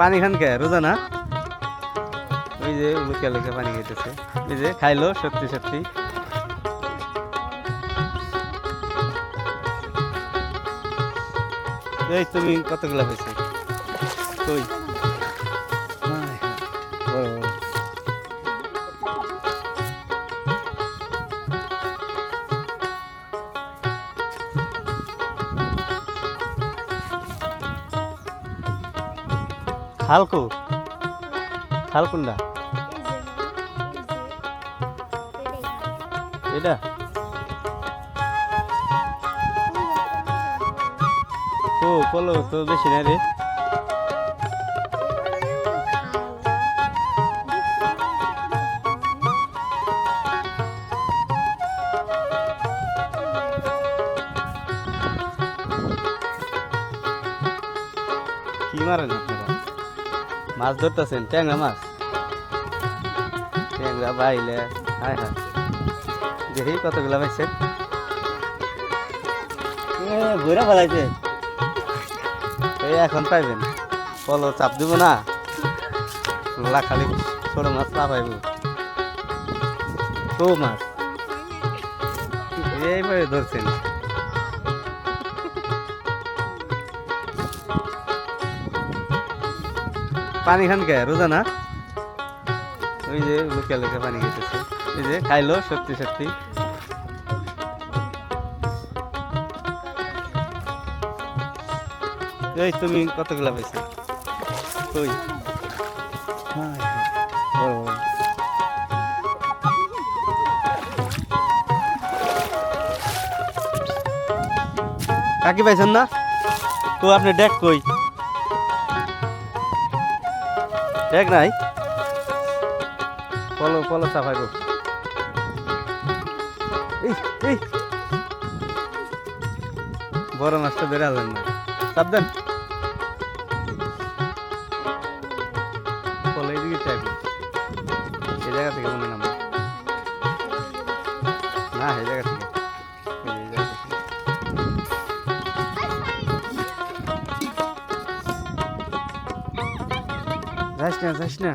পানি খান কে? রোজা না? ওই যে লুকিয়া লুকিয়া পানি খেতেছে ওই যে খাইলো, সত্যি সত্যি। এই তুমি কতগুলা হয়েছে কই? খালকু। খাল কোনটা এটা? ও কলো তো বেশি না রে। কি মারেন আপনারা মাছ ধরতেছেন, ট্যাংরা মাছ? ট্যাংরা বাইলে হায় হায়। দেখি কতগুলা পাইছেন ঘুরে ফেলাইছে। এই এখন পাইবেন। পলো চাপ দিব না। লা খালি ছোট মাছ না পাইব। তো মাছ। এইভাবে ধরছেন। পানি খান কে? রোজা না? ওই যে লুকিয়া লুকিয়া পানি খেতেছে। এই যে খাইলো, সত্যি সত্যি। এই তুমি কতগুলা পাইছো বড়। কাকি পাইছেন না? তো আপনি ডেক কই। ডেক নাই? পলো পলো সাফাই এই বড় মাছটা বেরালেন না। দেন। পলো এদিকে চাইব এই জায়গা থেকে মনে নাম না এই জায়গা যাস না যাস না।